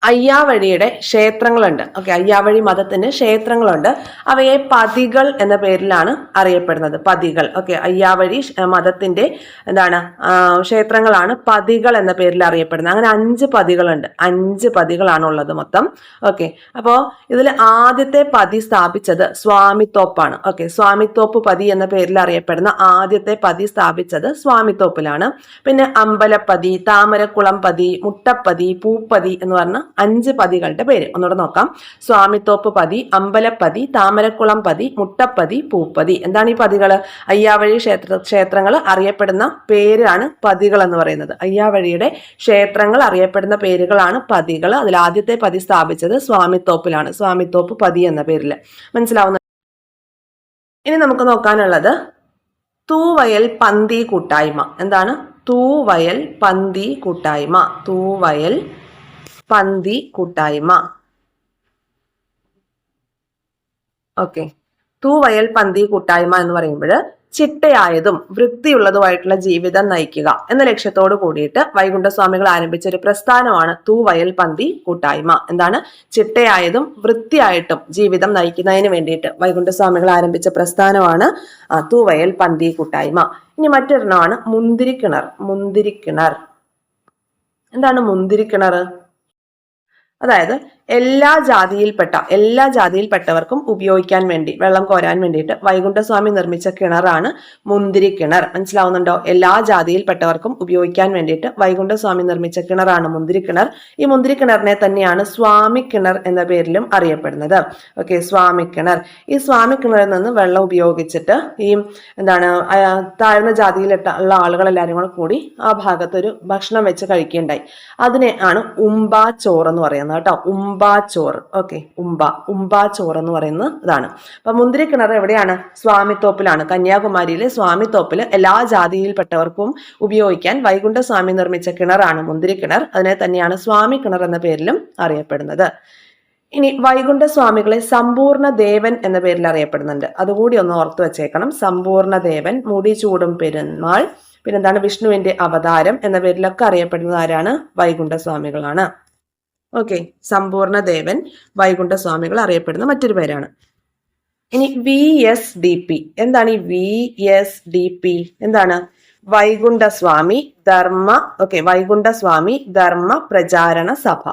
അയ്യാവഴിയുടെ ക്ഷേത്രങ്ങളുണ്ട്. ഓക്കെ അയ്യാവഴി മതത്തിന് ക്ഷേത്രങ്ങളുണ്ട്. അവയെ പതികൾ എന്ന പേരിലാണ് അറിയപ്പെടുന്നത്. പതികൾ. ഓക്കെ അയ്യാവഴി മതത്തിന്റെ എന്താണ് ക്ഷേത്രങ്ങളാണ് പതികൾ എന്ന പേരിൽ അറിയപ്പെടുന്നത്. അങ്ങനെ അഞ്ച് പതികളുണ്ട്. അഞ്ച് പതികളാണുള്ളത് മൊത്തം. ഓക്കെ അപ്പോൾ ഇതിൽ ആദ്യത്തെ പതി സ്ഥാപിച്ചത് സ്വാമിത്തോപ്പാണ്. ഓക്കെ സ്വാമിത്തോപ്പ് പതി എന്ന പേരിൽ അറിയപ്പെടുന്ന ആദ്യത്തെ പതി സ്ഥാപിച്ചത് സ്വാമിത്തോപ്പിലാണ്. പിന്നെ അമ്പലപ്പതി താമരക്കുളം പതി മുട്ടപ്പതി പൂപ്പതി എന്ന് പറഞ്ഞ അഞ്ച് പതികളുടെ പേര്. ഒന്നുകൂടെ നോക്കാം. സ്വാമിത്തോപ്പ് പതി അമ്പലപ്പതി താമരക്കുളം പതി മുട്ടപ്പതി പൂപ്പതി. എന്താണ് ഈ പതികൾ? അയ്യാവഴി ക്ഷേത്ര ക്ഷേത്രങ്ങൾ അറിയപ്പെടുന്ന പേരാണ് പതികൾ എന്ന് പറയുന്നത്. അയ്യാവഴിയുടെ ക്ഷേത്രങ്ങൾ അറിയപ്പെടുന്ന പേരുകളാണ് പതികൾ. അതിൽ ആദ്യത്തെ പതി സ്ഥാപിച്ചത് സ്വാമിത്തോപ്പിലാണ്. സ്വാമിത്തോപ്പ് പതി എന്ന പേരിൽ. മനസ്സിലാവുന്ന ഇനി നമുക്ക് നോക്കാനുള്ളത് തൂവയൽ പന്തി കൂട്ടായ്മ. എന്താണ്? തൂവയൽ പന്തി കൂട്ടായ്മ. തൂവയൽ പന്തി കൂട്ടായ്മ. ഓക്കെ. തൂവയൽ പന്തി കൂട്ടായ്മ എന്ന് പറയുമ്പോൾ ചിട്ടയായതും വൃത്തിയുള്ളതുമായിട്ടുള്ള ജീവിതം നയിക്കുക എന്ന ലക്ഷ്യത്തോട് കൂടിയിട്ട് വൈകുണ്ഠസ്വാമികൾ ആരംഭിച്ച ഒരു പ്രസ്ഥാനമാണ് തൂവയൽ പന്തി കൂട്ടായ്മ. എന്താണ്? ചിട്ടയായതും വൃത്തിയായിട്ടും ജീവിതം നയിക്കുന്നതിന് വേണ്ടിയിട്ട് വൈകുണ്ഠസ്വാമികൾ ആരംഭിച്ച പ്രസ്ഥാനമാണ് തൂവയൽ പന്തി കൂട്ടായ്മ. ഇനി മറ്റൊരെണ്ണമാണ് മുന്തിരിക്കിണർ. മുന്തിരിക്കിണർ. എന്താണ് മുന്തിരിക്കിണർ? അതായത് എല്ലാ ജാതിയിൽപ്പെട്ട എല്ലാ ജാതിയിൽപ്പെട്ടവർക്കും ഉപയോഗിക്കാൻ വേണ്ടി വെള്ളം കോരാൻ വേണ്ടിയിട്ട് വൈകുണ്ഠസ്വാമി നിർമ്മിച്ച കിണറാണ് മുന്തിരി കിണർ. മനസ്സിലാവുന്നുണ്ടോ? എല്ലാ ജാതിയിൽപ്പെട്ടവർക്കും ഉപയോഗിക്കാൻ വേണ്ടിയിട്ട് വൈകുണ്ഠസ്വാമി നിർമ്മിച്ച കിണറാണ് മുന്തിരി കിണർ. ഈ മുന്തിരി കിണറിനെ തന്നെയാണ് സ്വാമി കിണർ എന്ന പേരിലും അറിയപ്പെടുന്നത്. ഓക്കെ സ്വാമി കിണർ. ഈ സ്വാമി കിണറിൽ നിന്ന് വെള്ളം ഉപയോഗിച്ചിട്ട് ഈ എന്താണ് താഴ്ന്ന ജാതിയിലിട്ട ഉള്ള ആളുകളെല്ലാവരും കൂടെ കൂടി ആ ഭാഗത്തൊരു ഭക്ഷണം വെച്ച് കഴിക്കുകയുണ്ടായി. അതിനെ ആണ് ഉമ്പാ ചോറ് എന്ന് പറയുന്നത് കേട്ടോ. ഉംബാ ചോറ് ഓക്കെ ഉംബ. ഉംബാ ചോറ് എന്ന് പറയുന്നത് ഇതാണ്. അപ്പൊ മുന്തിരി കിണർ എവിടെയാണ്? സ്വാമിത്തോപ്പിലാണ്. കന്യാകുമാരിയിലെ സ്വാമിത്തോപ്പിൽ എല്ലാ ജാതിയിൽപ്പെട്ടവർക്കും ഉപയോഗിക്കാൻ വൈകുണ്ഠസ്വാമി നിർമ്മിച്ച കിണറാണ് മുന്തിരി കിണർ. അതിനെ തന്നെയാണ് സ്വാമി കിണർ എന്ന പേരിലും അറിയപ്പെടുന്നത്. ഇനി വൈകുണ്ഠ സ്വാമികളെ സമ്പൂർണ ദേവൻ എന്ന പേരിൽ അറിയപ്പെടുന്നുണ്ട്. അതുകൂടി ഒന്ന് ഓർത്തു വച്ചേക്കണം. സമ്പൂർണ ദേവൻ മുടി ചൂടും പെരുന്നാൾ പിന്നെന്താണ് വിഷ്ണുവിന്റെ അവതാരം എന്ന പേരിലൊക്കെ അറിയപ്പെടുന്നത് ആരാണ്? വൈകുണ്ഠ സ്വാമികളാണ് ഓക്കെ. സമ്പൂർണ ദേവൻ വൈകുണ്ഠ സ്വാമികൾ അറിയപ്പെടുന്ന മറ്റൊരു പേരാണ്. ഇനി വി എസ് ഡി പി എന്താണ് ഈ വി എസ് ഡി പി എന്താണ്? വൈകുണ്ഠ സ്വാമി ധർമ്മ ഓക്കെ വൈകുണ്ഠ സ്വാമി ധർമ്മ പ്രചാരണ സഭ.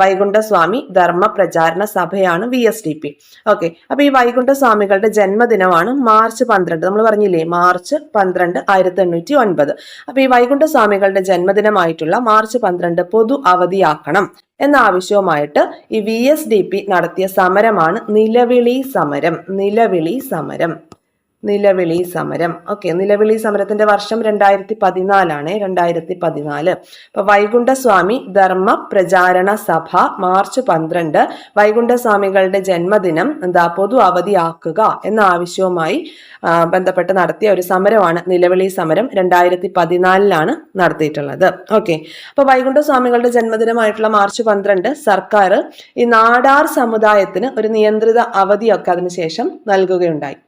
വൈകുണ്ഠസ്വാമി ധർമ്മ പ്രചാരണ സഭയാണ് V S D P okay അപ്പൊ ഈ വൈകുണ്ഠസ്വാമികളുടെ ജന്മദിനമാണ് മാർച്ച് പന്ത്രണ്ട്. നമ്മൾ പറഞ്ഞില്ലേ മാർച്ച് പന്ത്രണ്ട് ആയിരത്തി എണ്ണൂറ്റി ഒൻപത് അപ്പൊ ഈ വൈകുണ്ഠസ്വാമികളുടെ ജന്മദിനമായിട്ടുള്ള മാർച്ച് പന്ത്രണ്ട് പൊതു അവധിയാക്കണം എന്ന ആവശ്യവുമായിട്ട് ഈ വി എസ് ഡി പി നടത്തിയ സമരമാണ് നിലവിളി സമരം. നിലവിളി സമരം. നിലവിളി സമരം. ഓക്കെ നിലവിളി സമരത്തിന്റെ വർഷം രണ്ടായിരത്തി പതിനാലാണ് രണ്ടായിരത്തി പതിനാല് അപ്പൊ വൈകുണ്ഠസ്വാമി ധർമ്മ പ്രചാരണ സഭ മാർച്ച് പന്ത്രണ്ട് വൈകുണ്ഠസ്വാമികളുടെ ജന്മദിനം എന്താ പൊതു അവധിയാക്കുക എന്ന ആവശ്യവുമായി ബന്ധപ്പെട്ട് നടത്തിയ ഒരു സമരമാണ് നിലവിളി സമരം രണ്ടായിരത്തി പതിനാലിലാണ് നടത്തിയിട്ടുള്ളത്. ഓക്കെ അപ്പൊ വൈകുണ്ഠസ്വാമികളുടെ ജന്മദിനമായിട്ടുള്ള മാർച്ച് പന്ത്രണ്ട് സർക്കാർ ഈ നാടാർ സമുദായത്തിന് ഒരു നിയന്ത്രിത അവധിയൊക്കെ അതിനുശേഷം നൽകുകയുണ്ടായി.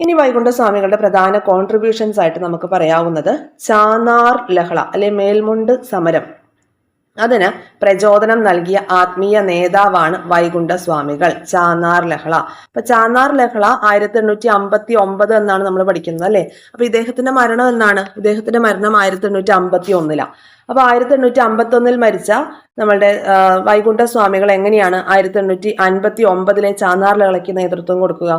ഇനി വൈകുണ്ഠസ്വാമികളുടെ പ്രധാന കോൺട്രിബ്യൂഷൻസ് ആയിട്ട് നമുക്ക് പറയാവുന്നത് ചാനാർ ലഹള അല്ലെ മേൽമുണ്ട് സമരം. അതിന് പ്രചോദനം നൽകിയ ആത്മീയ നേതാവാണ് വൈകുണ്ഠ സ്വാമികൾ ചാനാർ ലഹള. അപ്പൊ ചാനാർ ലഹള ആയിരത്തി എണ്ണൂറ്റി അമ്പത്തി ഒമ്പത് എന്നാണ് നമ്മൾ പഠിക്കുന്നത് അല്ലെ? അപ്പൊ ഇദ്ദേഹത്തിന്റെ മരണം എന്നാണ്? ഇദ്ദേഹത്തിന്റെ മരണം ആയിരത്തി എണ്ണൂറ്റി അമ്പത്തി ഒന്നിലാണ് അപ്പൊ ആയിരത്തി എണ്ണൂറ്റി അമ്പത്തി ഒന്നിൽ മരിച്ച നമ്മളുടെ വൈകുണ്ഠ സ്വാമികൾ എങ്ങനെയാണ് ആയിരത്തി എണ്ണൂറ്റി അൻപത്തി ഒമ്പതിലെ ചാന്നാർ ലഹളയ്ക്ക് നേതൃത്വം കൊടുക്കുക?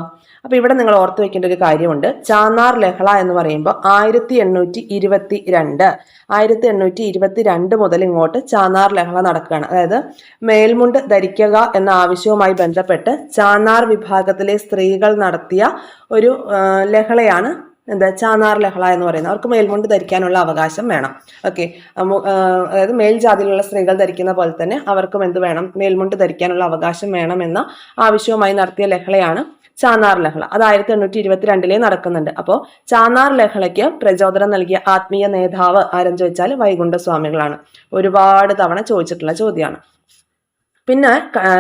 അപ്പൊ ഇവിടെ നിങ്ങൾ ഓർത്തു വെക്കേണ്ട ഒരു കാര്യമുണ്ട്. ചാന്നാർ ലഹള എന്ന് പറയുമ്പോൾ ആയിരത്തി എണ്ണൂറ്റി ഇരുപത്തി രണ്ട് ആയിരത്തി എണ്ണൂറ്റി ഇരുപത്തി രണ്ട് മുതൽ ഇങ്ങോട്ട് ചാന്നാർ ലഹള നടക്കുകയാണ്. അതായത് മേൽമുണ്ട് ധരിക്കുക എന്ന ആവശ്യവുമായി ബന്ധപ്പെട്ട് ചാന്നാർ വിഭാഗത്തിലെ സ്ത്രീകൾ നടത്തിയ ഒരു ലഹളയാണ് എന്താ ചാനാർ ലഹള എന്ന് പറയുന്നത് അവർക്ക് മേൽമുണ്ട് ധരിക്കാനുള്ള അവകാശം വേണം. ഓക്കെ അതായത് മേൽജാതിയിലുള്ള സ്ത്രീകൾ ധരിക്കുന്ന പോലെ തന്നെ അവർക്കും എന്ത് വേണം? മേൽമുണ്ട് ധരിക്കാനുള്ള അവകാശം വേണം എന്ന ആവശ്യവുമായി നടത്തിയ ലഹളയാണ് ചാനാർ ലഹള. അത് ആയിരത്തി എണ്ണൂറ്റി ഇരുപത്തിരണ്ടിലേ നടക്കുന്നുണ്ട്. അപ്പോൾ ചാനാർ ലഹളയ്ക്ക് പ്രചോദനം നൽകിയ ആത്മീയ നേതാവ് ആരെന്ന് ചോദിച്ചാൽ വൈകുണ്ഠ സ്വാമികളാണ് ഒരുപാട് തവണ ചോദിച്ചിട്ടുള്ള ചോദ്യമാണ്. പിന്നെ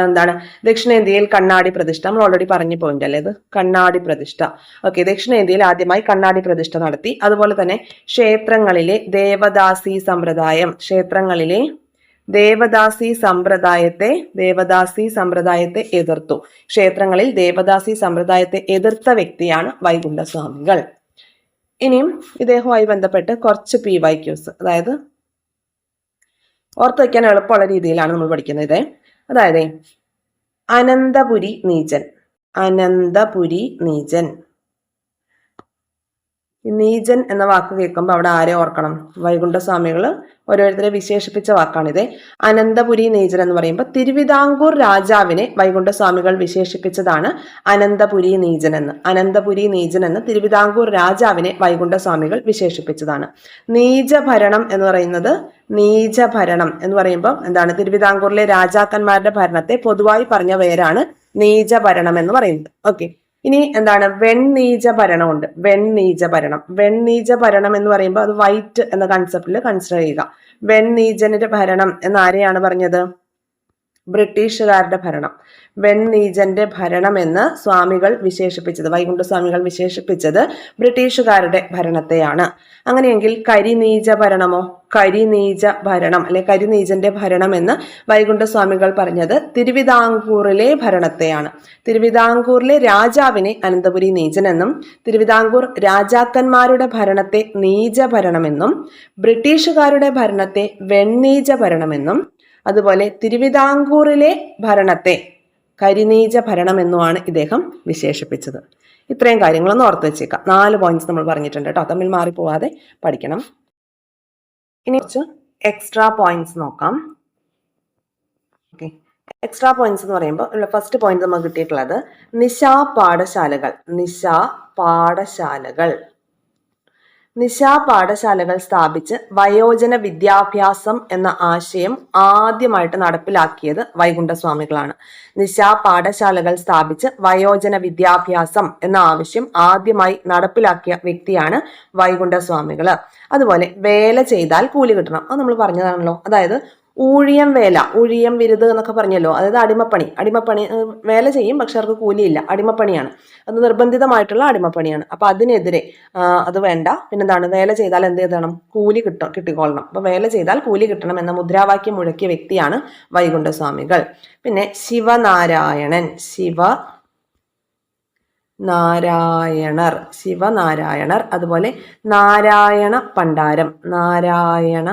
എന്താണ് ദക്ഷിണേന്ത്യയിൽ കണ്ണാടി പ്രതിഷ്ഠ നമ്മൾ ഓൾറെഡി പറഞ്ഞ പോയിന്റ് അല്ലേ ഇത്? കണ്ണാടി പ്രതിഷ്ഠ. ഓക്കെ ദക്ഷിണേന്ത്യയിൽ ആദ്യമായി കണ്ണാടി പ്രതിഷ്ഠ നടത്തി. അതുപോലെ തന്നെ ക്ഷേത്രങ്ങളിലെ ദേവദാസി സമ്പ്രദായം ക്ഷേത്രങ്ങളിലെ ദേവദാസി സമ്പ്രദായത്തെ ദേവദാസി സമ്പ്രദായത്തെ എതിർത്തു. ക്ഷേത്രങ്ങളിൽ ദേവദാസി സമ്പ്രദായത്തെ എതിർത്ത വ്യക്തിയാണ് വൈകുണ്ഠസ്വാമികൾ. ഇനിയും ഇദ്ദേഹവുമായി ബന്ധപ്പെട്ട് കുറച്ച് പി വൈ ക്യൂസ് അതായത് ഓർത്ത് വയ്ക്കാൻ എളുപ്പമുള്ള രീതിയിലാണ് നമ്മൾ പഠിക്കുന്നത്. ഇതേ അതായത് അനന്തപുരി നീചൻ. അനന്തപുരി നീചൻ. നീചൻ എന്ന വാക്ക് കേൾക്കുമ്പോൾ അവിടെ ആരെ ഓർക്കണം? വൈകുണ്ഠസ്വാമികൾ ഓരോരുത്തരെ വിശേഷിപ്പിച്ച വാക്കാണിത്. അനന്തപുരി നീചൻ എന്ന് പറയുമ്പോൾ തിരുവിതാംകൂർ രാജാവിനെ വൈകുണ്ഠസ്വാമികൾ വിശേഷിപ്പിച്ചതാണ് അനന്തപുരി നീചൻ എന്ന്. അനന്തപുരി നീചൻ എന്ന് തിരുവിതാംകൂർ രാജാവിനെ വൈകുണ്ഠസ്വാമികൾ വിശേഷിപ്പിച്ചതാണ്. നീചഭരണം എന്ന് പറയുന്നത് നീചഭരണം എന്ന് പറയുമ്പോൾ എന്താണ്? തിരുവിതാംകൂറിലെ രാജാക്കന്മാരുടെ ഭരണത്തെ പൊതുവായി പറഞ്ഞ പേരാണ് നീചഭരണം എന്ന് പറയുന്നത്. ഓക്കെ. ഇനി എന്താണ്? വെണ്ണീജ ഭരണമുണ്ട് വെണ്ണീജ ഭരണം വെണ്ണീജ ഭരണം എന്ന് പറയുമ്പോൾ അത് വൈറ്റ് എന്ന കൺസെപ്റ്റിൽ കൺസിഡർ ചെയ്യുക. വെണ്ണീജന്റെ ഭരണം എന്ന് ആരെയാണ് പറഞ്ഞത്? ബ്രിട്ടീഷുകാരുടെ ഭരണം. വെണ്ണീജന്റെ ഭരണം എന്ന് സ്വാമികൾ വിശേഷിപ്പിച്ചത് വൈകുണ്ഠസ്വാമികൾ വിശേഷിപ്പിച്ചത് ബ്രിട്ടീഷുകാരുടെ ഭരണത്തെയാണ്. അങ്ങനെയെങ്കിൽ കരിനീജ ഭരണമോ? കരിനീജ ഭരണം അല്ലെ കരിനീജന്റെ ഭരണം എന്ന് വൈകുണ്ഠ സ്വാമികൾ പറഞ്ഞത് തിരുവിതാംകൂറിലെ ഭരണത്തെയാണ്. തിരുവിതാംകൂറിലെ രാജാവിനെ അനന്തപുരി നീചനെന്നും തിരുവിതാംകൂർ രാജാക്കന്മാരുടെ ഭരണത്തെ നീജ ഭരണമെന്നും ബ്രിട്ടീഷുകാരുടെ ഭരണത്തെ വെണ്ണീജ ഭരണമെന്നും അതുപോലെ തിരുവിതാംകൂറിലെ ഭരണത്തെ കരിനീച ഭരണമെന്നുമാണ് ഇദ്ദേഹം വിശേഷിപ്പിച്ചത്. ഇത്രയും കാര്യങ്ങളൊന്ന് ഓർത്ത് വെച്ചേക്കാം. നാല് പോയിന്റ്സ് നമ്മൾ പറഞ്ഞിട്ടുണ്ട് കേട്ടോ. തമ്മിൽ മാറിപ്പോവാതെ പഠിക്കണം. ഇനി കുറച്ച് എക്സ്ട്രാ പോയിന്റ്സ് നോക്കാം. ഓക്കെ എക്സ്ട്രാ പോയിന്റ്സ് എന്ന് പറയുമ്പോൾ ഫസ്റ്റ് പോയിന്റ് നമുക്ക് കിട്ടിയിട്ടുള്ളത് നിശാ പാഠശാലകൾ. നിശാ പാഠശാലകൾ. നിശാ പാഠശാലകൾ സ്ഥാപിച്ച് വയോജന വിദ്യാഭ്യാസം എന്ന ആശയം ആദ്യമായിട്ട് നടപ്പിലാക്കിയത് വൈകുണ്ഠസ്വാമികളാണ്. നിശാ പാഠശാലകൾ സ്ഥാപിച്ച് വയോജന വിദ്യാഭ്യാസം എന്ന ആവശ്യം ആദ്യമായി നടപ്പിലാക്കിയ വ്യക്തിയാണ് വൈകുണ്ഠസ്വാമികൾ അതുപോലെ വേല ചെയ്താൽ കൂലി കിട്ടണം. അത് നമ്മൾ പറഞ്ഞതാണല്ലോ. അതായത് ഊഴിയം വേല ഊഴിയം വിരുത് എന്നൊക്കെ പറഞ്ഞല്ലോ. അതായത് അടിമപ്പണി. അടിമപ്പണി വേല ചെയ്യും പക്ഷെ അവർക്ക് കൂലിയില്ല. അടിമപ്പണിയാണ്. അത് നിർബന്ധിതമായിട്ടുള്ള അടിമപ്പണിയാണ്. അപ്പൊ അതിനെതിരെ അത് വേണ്ട. പിന്നെന്താണ്? വേല ചെയ്താൽ എന്ത് ചെയ്യണം കൂലി കിട്ടും കിട്ടിക്കൊള്ളണം. അപ്പൊ വേല ചെയ്താൽ കൂലി കിട്ടണം എന്ന മുദ്രാവാക്യം മുഴക്കിയ വ്യക്തിയാണ് വൈകുണ്ഠസ്വാമികൾ. പിന്നെ ശിവനാരായണൻ ശിവ നാരായണർ ശിവനാരായണർ. അതുപോലെ നാരായണ പണ്ടാരം നാരായണ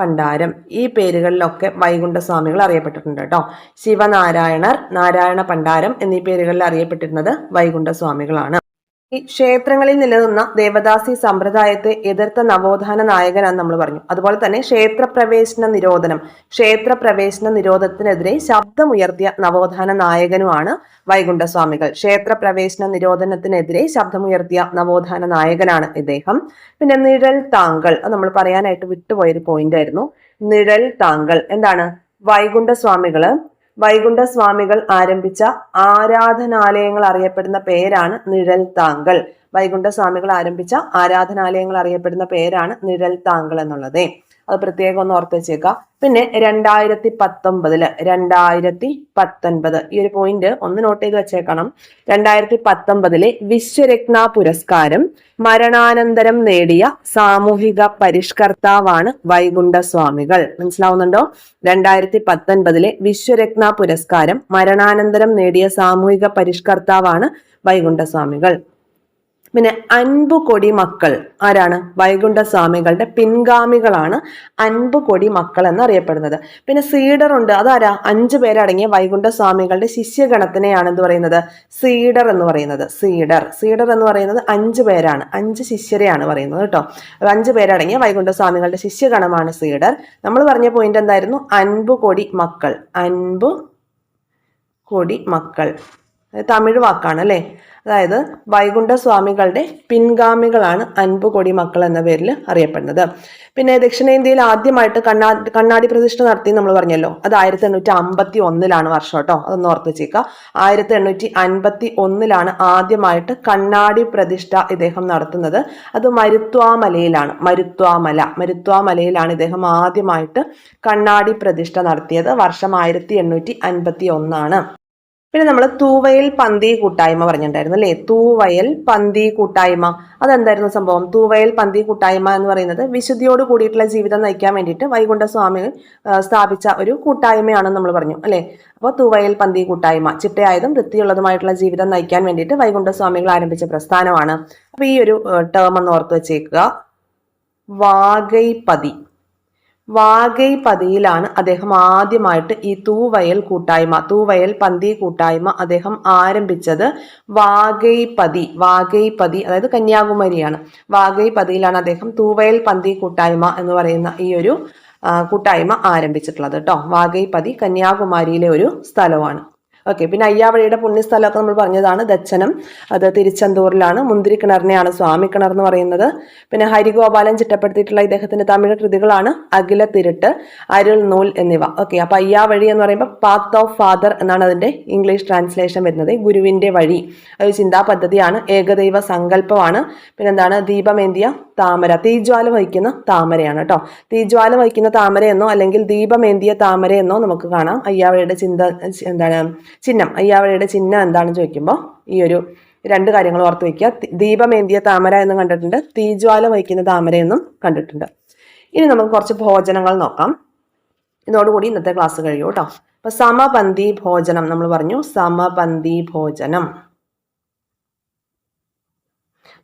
പണ്ടാരം ഈ പേരുകളിലൊക്കെ വൈകുണ്ഠസ്വാമികൾ അറിയപ്പെട്ടിട്ടുണ്ട് കേട്ടോ. ശിവനാരായണർ നാരായണ പണ്ടാരം എന്നീ പേരുകളിൽ അറിയപ്പെട്ടിരുന്നത് വൈകുണ്ഠസ്വാമികളാണ്. ഈ ക്ഷേത്രങ്ങളിൽ നിലനിന്ന ദേവദാസി സമ്പ്രദായത്തെ എതിർത്ത നവോത്ഥാന നായകനാണ് നമ്മൾ പറഞ്ഞു. അതുപോലെ തന്നെ ക്ഷേത്രപ്രവേശന നിരോധനം. ക്ഷേത്രപ്രവേശന നിരോധനത്തിനെതിരെ ശബ്ദമുയർത്തിയ നവോത്ഥാന നായകനുമാണ് വൈകുണ്ഠസ്വാമികൾ. ക്ഷേത്രപ്രവേശന നിരോധനത്തിനെതിരെ ശബ്ദമുയർത്തിയ നവോത്ഥാന നായകനാണ് ഇദ്ദേഹം. പിന്നെ നിഴൽ താങ്കൾ അത് നമ്മൾ പറയാനായിട്ട് വിട്ടുപോയൊരു പോയിന്റ് ആയിരുന്നു. നിഴൽ താങ്കൾ എന്താണ്? വൈകുണ്ഠസ്വാമികൾ വൈകുണ്ഠ സ്വാമികൾ ആരംഭിച്ച ആരാധനാലയങ്ങൾ അറിയപ്പെടുന്ന പേരാണ് നിഴൽ താങ്കൾ. വൈകുണ്ഠ സ്വാമികൾ ആരംഭിച്ച ആരാധനാലയങ്ങൾ അറിയപ്പെടുന്ന പേരാണ് നിഴൽ താങ്കൾ എന്നുള്ളത്. അത് പ്രത്യേകം ഒന്ന് ഓർത്ത് വെച്ചേക്കുക പിന്നെ രണ്ടായിരത്തി പത്തൊമ്പതിൽ രണ്ടായിരത്തി പത്തൊൻപത് ഈ ഒരു പോയിന്റ് ഒന്ന് നോട്ട് ചെയ്ത് വെച്ചേക്കണം. രണ്ടായിരത്തി പത്തൊമ്പതിലെ വിശ്വരത്ന പുരസ്കാരം മരണാനന്തരം നേടിയ സാമൂഹിക പരിഷ്കർത്താവാണ് വൈകുണ്ഠ സ്വാമികൾ മനസ്സിലാവുന്നുണ്ടോ? രണ്ടായിരത്തി പത്തൊൻപതിലെ വിശ്വരത്ന പുരസ്കാരം മരണാനന്തരം നേടിയ സാമൂഹിക പരിഷ്കർത്താവാണ് വൈകുണ്ഠ പിന്നെ അൻപുകൊടി മക്കൾ ആരാണ്? വൈകുണ്ഠ സ്വാമികളുടെ പിൻഗാമികളാണ് അൻപുകൊടി മക്കൾ എന്നറിയപ്പെടുന്നത്. പിന്നെ സീഡർ ഉണ്ട്. അതാരാ? അഞ്ചു പേരടങ്ങിയ വൈകുണ്ഠ സ്വാമികളുടെ ശിഷ്യഗണത്തിനെയാണ് എന്ത് പറയുന്നത്? സീഡർ എന്ന് പറയുന്നത്. സീഡർ. സീഡർ എന്ന് പറയുന്നത് അഞ്ചു പേരാണ്. അഞ്ച് ശിഷ്യരെയാണ് പറയുന്നത് കേട്ടോ. അഞ്ചു പേരടങ്ങിയ വൈകുണ്ഠ സ്വാമികളുടെ ശിഷ്യഗണമാണ് സീഡർ. നമ്മൾ പറഞ്ഞ പോയിന്റ് എന്തായിരുന്നു? അൻപുകൊടി മക്കൾ. അൻപു കൊടി മക്കൾ. തമിഴ് വാക്കാണ് അല്ലേ അതായത് വൈകുണ്ഠ സ്വാമികളുടെ പിൻഗാമികളാണ് അൻപുകൊടി മക്കൾ എന്ന പേരിൽ അറിയപ്പെടുന്നത്. പിന്നെ ദക്ഷിണേന്ത്യയിൽ ആദ്യമായിട്ട് കണ്ണാ കണ്ണാടി പ്രതിഷ്ഠ നടത്തി നമ്മൾ പറഞ്ഞല്ലോ. അത് ആയിരത്തി എണ്ണൂറ്റി അമ്പത്തി ഒന്നിലാണ് വർഷം കേട്ടോ. അതൊന്ന് ഓർത്ത് വെച്ചേക്കുക. ആയിരത്തി എണ്ണൂറ്റി അൻപത്തി ഒന്നിലാണ് ആദ്യമായിട്ട് കണ്ണാടി പ്രതിഷ്ഠ ഇദ്ദേഹം നടത്തുന്നത്. അത് മരുത്വാമലയിലാണ്. മരുത്വാമല. മരുത്വാമലയിലാണ് ഇദ്ദേഹം ആദ്യമായിട്ട് കണ്ണാടി പ്രതിഷ്ഠ നടത്തിയത്. വർഷം ആയിരത്തി എണ്ണൂറ്റി അൻപത്തി ഒന്നാണ് പിന്നെ നമ്മൾ തൂവയൽ പന്തി കൂട്ടായ്മ പറഞ്ഞിട്ടുണ്ടായിരുന്നു അല്ലേ? തൂവയൽ പന്തി കൂട്ടായ്മ. അതെന്തായിരുന്നു സംഭവം? തൂവയൽ പന്തി കൂട്ടായ്മ എന്ന് പറയുന്നത് വിശുദ്ധിയോട് കൂടിയിട്ടുള്ള ജീവിതം നയിക്കാൻ വേണ്ടിയിട്ട് വൈകുണ്ഠ സ്വാമി സ്ഥാപിച്ച ഒരു കൂട്ടായ്മയാണെന്ന് നമ്മൾ പറഞ്ഞു അല്ലേ? അപ്പോൾ തൂവയൽ പന്തി കൂട്ടായ്മ. ചിട്ടയായതും വൃത്തിയുള്ളതുമായിട്ടുള്ള ജീവിതം നയിക്കാൻ വേണ്ടിയിട്ട് വൈകുണ്ഠ സ്വാമികൾ ആരംഭിച്ച പ്രസ്ഥാനമാണ്. അപ്പോൾ ഈ ഒരു ടേം എന്ന് ഓർത്ത് വെച്ചേക്കുക. വാഗൈപതി. വാഗൈ പതിയിലാണ് അദ്ദേഹം ആദ്യമായിട്ട് ഈ തൂവയൽ കൂട്ടായ്മ തൂവയൽ പന്തി കൂട്ടായ്മ അദ്ദേഹം ആരംഭിച്ചത്. വാഗൈ പതി വാഗൈ പതി അതായത് കന്യാകുമാരിയാണ്. വാഗൈ പതിയിലാണ് അദ്ദേഹം തൂവയൽ പന്തി കൂട്ടായ്മ എന്ന് പറയുന്ന ഈ ഒരു കൂട്ടായ്മ ആരംഭിച്ചിട്ടുള്ളത് കേട്ടോ വാഗൈ പതി കന്യാകുമാരിയിലെ ഒരു സ്ഥലമാണ്. ഓക്കെ പിന്നെ അയ്യാവഴിയുടെ പുണ്യസ്ഥലമൊക്കെ നമ്മൾ പറഞ്ഞതാണ് ദച്ചനം അത് തിരുച്ചന്തൂരിലാണ്. മുന്തിരി കിണറിനെയാണ് സ്വാമി കിണർ എന്ന് പറയുന്നത്. പിന്നെ ഹരിഗോപാലൻ ചിട്ടപ്പെടുത്തിയിട്ടുള്ള ഇദ്ദേഹത്തിന്റെ തമിഴ് കൃതികളാണ് അഖില തിരുട്ട് അരുൾ നൂൽ എന്നിവ. ഓക്കെ അപ്പൊ അയ്യാവഴി എന്ന് പറയുമ്പോൾ പാത്ത് ഓഫ് ഫാദർ എന്നാണ് അതിന്റെ ഇംഗ്ലീഷ് ട്രാൻസ്ലേഷൻ വരുന്നത്. ഗുരുവിന്റെ വഴി. ഒരു ചിന്താ പദ്ധതിയാണ്. ഏകദൈവ സങ്കല്പമാണ്. പിന്നെന്താണ്? ദീപമേന്തിയ താമര. തീജ്വാല വഹിക്കുന്ന താമരയാണ് കേട്ടോ തീജ്വാല വഹിക്കുന്ന താമരയെന്നോ അല്ലെങ്കിൽ ദീപമേന്തിയ താമരയെന്നോ നമുക്ക് കാണാം. അയ്യാവഴിയുടെ ചിന്ത എന്താണ് ചിഹ്നം. അയ്യാവഴയുടെ ചിഹ്നം എന്താണെന്ന് ചോദിക്കുമ്പോൾ ഈ ഒരു രണ്ട് കാര്യങ്ങൾ ഓർത്ത് വയ്ക്കുക ദീപമേന്തിയ താമര എന്നും കണ്ടിട്ടുണ്ട്. തീജ്വാല വഹിക്കുന്ന താമര എന്നും കണ്ടിട്ടുണ്ട്. ഇനി നമുക്ക് കുറച്ച് ഭോജനങ്ങൾ നോക്കാം. ഇതോടുകൂടി ഇന്നത്തെ ക്ലാസ് കഴിയൂ കേട്ടോ അപ്പൊ സമപന്തി ഭോജനം നമ്മൾ പറഞ്ഞു. സമപന്തി ഭോജനം.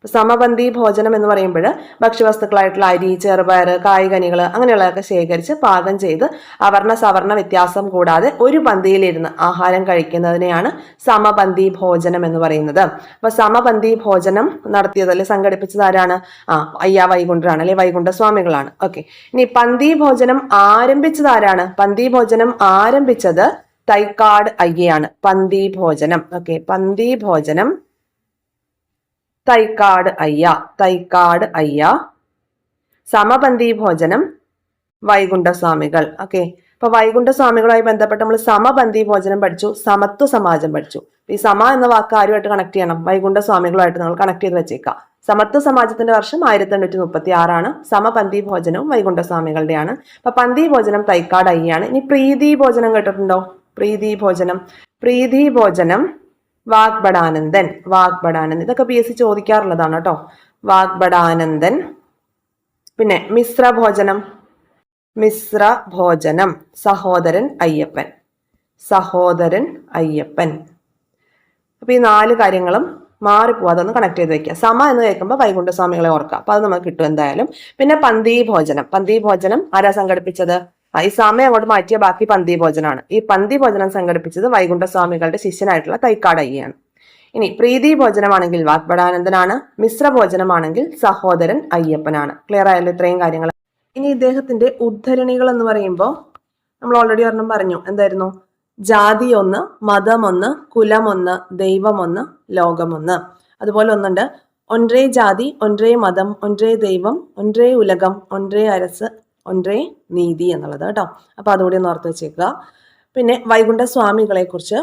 സമപന്തി ഭോജനം എന്ന് പറയുമ്പോൾ ഭക്ഷ്യവസ്തുക്കളായിട്ടുള്ള അരി ചെറുപയർ കായ്കനികൾ അങ്ങനെയുള്ളതൊക്കെ ശേഖരിച്ച് പാകം ചെയ്ത് അവർണ സവർണ വ്യത്യാസം കൂടാതെ ഒരു പന്തിയിലിരുന്ന് ആഹാരം കഴിക്കുന്നതിനെയാണ് സമപന്തി ഭോജനം എന്ന് പറയുന്നത്. അപ്പൊ സമപന്തി ഭോജനം നടത്തിയത് അല്ലെ സംഘടിപ്പിച്ചത് ആരാണ്? ആ അയ്യ വൈകുണ്ഠരാണ് അല്ലെ? വൈകുണ്ഠ സ്വാമികളാണ്. ഓക്കെ. ഇനി പന്തി ഭോജനം ആരംഭിച്ചത് ആരാണ്? പന്തി ഭോജനം ആരംഭിച്ചത് തൈക്കാട് അയ്യയാണ്. പന്തി ഭോജനം. ഓക്കെ. പന്തി ഭോജനം തൈക്കാട് അയ്യ തൈക്കാട് അയ്യ. സമപന്തി ഭോജനം വൈകുണ്ഠസ്വാമികൾ. ഓക്കെ അപ്പൊ വൈകുണ്ഠസ്വാമികളുമായി ബന്ധപ്പെട്ട് നമ്മൾ സമപന്തി ഭോജനം പഠിച്ചു സമത്വ സമാജം പഠിച്ചു. ഈ സമ എന്ന വാക്ക് ആരുമായിട്ട് കണക്ട് ചെയ്യണം? വൈകുണ്ഠ സ്വാമികളുമായിട്ട് നമ്മൾ കണക്ട് ചെയ്ത് വെച്ചേക്കാം. സമത്വ സമാജത്തിന്റെ വർഷം ആയിരത്തി എണ്ണൂറ്റി മുപ്പത്തി ആറാണ് സമപന്തി ഭോജനവും വൈകുണ്ഠ സ്വാമികളുടെയാണ് അപ്പൊ പന്തി ഭോജനം തൈക്കാട് അയ്യാണ് ഇനി പ്രീതി ഭോജനം കേട്ടിട്ടുണ്ടോ? പ്രീതി ഭോജനം പ്രീതി ഭോജനം വാഗ്ബടാനന്ദൻ വാഗ്ബടാനന്ദൻ ഇതൊക്കെ പി എസ് സി ചോദിക്കാറുള്ളതാണ് കേട്ടോ. വാഗ്ബടാനന്ദൻ പിന്നെ മിശ്ര ഭോജനം മിശ്ര ഭോജനം സഹോദരൻ അയ്യപ്പൻ സഹോദരൻ അയ്യപ്പൻ. അപ്പൊ ഈ നാല് കാര്യങ്ങളും മാറിപ്പോവാതെ ഒന്ന് കണക്ട് ചെയ്ത് വെക്കുക. സമ എന്ന് കേൾക്കുമ്പോൾ വൈകുണ്ഠസ്വാമികളെ ഓർക്കുക. അപ്പൊ അത് നമുക്ക് കിട്ടും എന്തായാലും. പിന്നെ പന്തി ഭോജനം പന്തി ഭോജനം ആരാ സംഘടിപ്പിച്ചത്? ഈ സമയം അങ്ങോട്ട് മാറ്റിയ ബാക്കി പന്തി ഭോജനമാണ് ഈ പന്തി ഭോജനം സംഘടിപ്പിച്ചത് വൈകുണ്ഠ സ്വാമികളുടെ ശിഷ്യനായിട്ടുള്ള തൈക്കാട് അയ്യാണ് ഇനി പ്രീതി ഭോജനമാണെങ്കിൽ വാഗ്ബടാനന്ദനാണ് മിശ്ര ഭോജനമാണെങ്കിൽ സഹോദരൻ അയ്യപ്പനാണ്. ക്ലിയർ ആയല്ലോ ഇത്രയും കാര്യങ്ങൾ. ഇനി ഇദ്ദേഹത്തിന്റെ ഉദ്ധരണികൾ എന്ന് പറയുമ്പോൾ നമ്മൾ ഓൾറെഡി ഒരെണ്ണം പറഞ്ഞു. എന്തായിരുന്നു? ജാതി ഒന്ന് മതമൊന്ന് കുലമൊന്ന് ദൈവമൊന്ന് ലോകമൊന്ന്. അതുപോലെ ഒന്നുണ്ട്. ഒൻറേ ജാതി ഒൻറേ മതം ഒൻറേ ദൈവം ഒൻറേ ഉലകം ഒൻറേ അരസ് ഒൻറേ നീതി എന്നുള്ളത് കേട്ടോ. അപ്പോൾ അതുകൂടി ഒന്ന് ഓർത്ത് വെച്ചേക്കുക. പിന്നെ വൈകുണ്ഠ സ്വാമികളെ കുറിച്ച്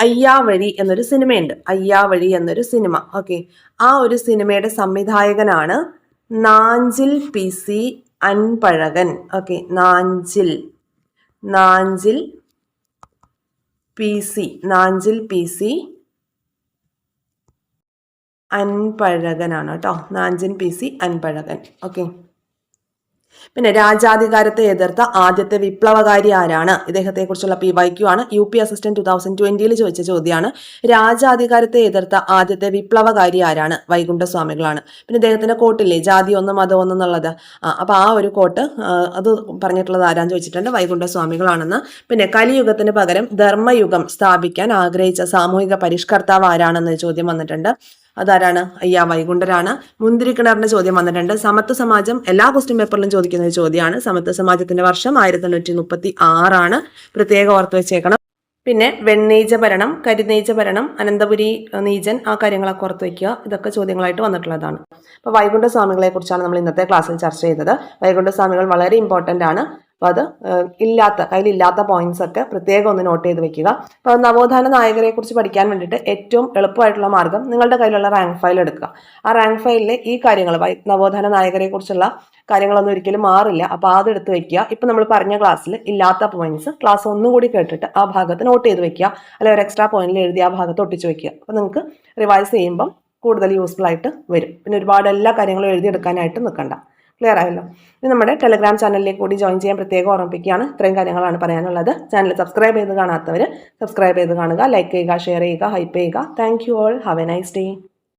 അയ്യാവഴി എന്നൊരു സിനിമയുണ്ട്. അയ്യാവഴി എന്നൊരു സിനിമ. ഓക്കെ. ആ ഒരു സിനിമയുടെ സംവിധായകനാണ് Nanjil P C Anbazhagan. Okay. Nanjil. Nanjil P C. Nanjil P C അൻപഴകനാണ് കേട്ടോ. Nanjil P C Anbazhagan. Okay. പിന്നെ രാജാധികാരത്തെ എതിർത്ത ആദ്യത്തെ വിപ്ലവകാരി ആരാണ്? ഇദ്ദേഹത്തെ കുറിച്ചുള്ള പി വൈ ക്യു ആണ്. U P assistant two thousand ട്വന്റിയിൽ ചോദിച്ച ചോദ്യമാണ് രാജാധികാരത്തെ എതിർത്ത ആദ്യത്തെ വിപ്ലവകാരി ആരാണ്? വൈകുണ്ഠസ്വാമികളാണ്. പിന്നെ ഇദ്ദേഹത്തിന്റെ കോട്ടില്ലേ? ജാതി ഒന്നും മതം ഒന്ന് എന്നുള്ളത് അപ്പൊ ആ ഒരു കോട്ട് അത് പറഞ്ഞിട്ടുള്ളത് ആരാന്ന് ചോദിച്ചിട്ടുണ്ട്? വൈകുണ്ഠസ്വാമികളാണെന്ന്. പിന്നെ കലിയുഗത്തിന് പകരം ധർമ്മയുഗം സ്ഥാപിക്കാൻ ആഗ്രഹിച്ച സാമൂഹിക പരിഷ്കർത്താവ് ആരാണെന്ന് ചോദ്യം വന്നിട്ടുണ്ട്. അതാരാണ്? അയ്യാ വൈകുണ്ഠരാണ്. മുന്തിരിക്കിണറിന്റെ ചോദ്യം വന്നിട്ടുണ്ട്. സമത്വ സമാജം എല്ലാ ക്വസ്റ്റ്യൻ പേപ്പറിലും ചോദിക്കുന്ന ഒരു ചോദ്യമാണ്. സമത്വ സമാജത്തിന്റെ വർഷം ആയിരത്തി തൊണ്ണൂറ്റി മുപ്പത്തി ആറാണ് പ്രത്യേകം ഓർത്ത് വെച്ചേക്കണം. പിന്നെ വെണ്ണീജ ഭരണം കരിനീജ ഭരണം അനന്തപുരി നീജൻ ആ കാര്യങ്ങളൊക്കെ ഓർത്ത് വെക്കുക. ഇതൊക്കെ ചോദ്യങ്ങളായിട്ട് വന്നിട്ടുള്ളതാണ്. അപ്പോൾ വൈകുണ്ഠ സ്വാമികളെ കുറിച്ചാണ് നമ്മൾ ഇന്നത്തെ ക്ലാസ്സിൽ ചർച്ച ചെയ്തത്. വൈകുണ്ഠ സ്വാമികൾ വളരെ ഇമ്പോർട്ടന്റ് ആണ്. അപ്പോൾ അത് ഇല്ലാത്ത കയ്യിലില്ലാത്ത പോയിന്റ്സ് ഒക്കെ പ്രത്യേകം ഒന്ന് നോട്ട് ചെയ്ത് വെക്കുക. അപ്പോൾ നവോത്ഥാന നായകരെ കുറിച്ച് പഠിക്കാൻ വേണ്ടിയിട്ട് ഏറ്റവും എളുപ്പമായിട്ടുള്ള മാർഗം നിങ്ങളുടെ കയ്യിലുള്ള റാങ്ക് ഫയൽ എടുക്കുക. ആ റാങ്ക് ഫയലിലെ ഈ കാര്യങ്ങൾ നവോത്ഥാന നായകരെ കുറിച്ചുള്ള കാര്യങ്ങളൊന്നും ഒരിക്കലും മാറില്ല. അപ്പോൾ അത് എടുത്ത് വെക്കുക. ഇപ്പം നമ്മൾ പറഞ്ഞ ക്ലാസ്സിൽ ഇല്ലാത്ത പോയിന്റ്സ് ക്ലാസ് ഒന്നുകൂടി കേട്ടിട്ട് ആ ഭാഗത്ത് നോട്ട് ചെയ്ത് വെക്കുക. അല്ലെങ്കിൽ ഒരു എക്സ്ട്രാ പോയിന്റിൽ എഴുതി ആ ഭാഗത്ത് ഒട്ടിച്ച് വെക്കുക. അപ്പോൾ നിങ്ങൾക്ക് റിവൈസ് ചെയ്യുമ്പം കൂടുതൽ യൂസ്ഫുൾ ആയിട്ട് വരും. പിന്നെ ഒരുപാട് എല്ലാ കാര്യങ്ങളും എഴുതിയെടുക്കാനായിട്ട് നിൽക്കണ്ട ക്ലിയർ ആയല്ലോ. ഇനി നമ്മുടെ ടെലഗ്രാം ചാനലിലേക്ക് കൂടി ജോയിൻ ചെയ്യാൻ പ്രത്യേകം ഓർമ്മിപ്പിക്കുകയാണ്. ഇത്രയും കാര്യങ്ങളാണ് പറയാനുള്ളത്. ചാനൽ സബ്സ്ക്രൈബ് ചെയ്ത് കാണാത്തവർ സബ്സ്ക്രൈബ് ചെയ്ത് കാണുക ലൈക്ക് ചെയ്യുക ഷെയർ ചെയ്യുക ഹൈപ്പ് ചെയ്യുക. Thank you all have a nice day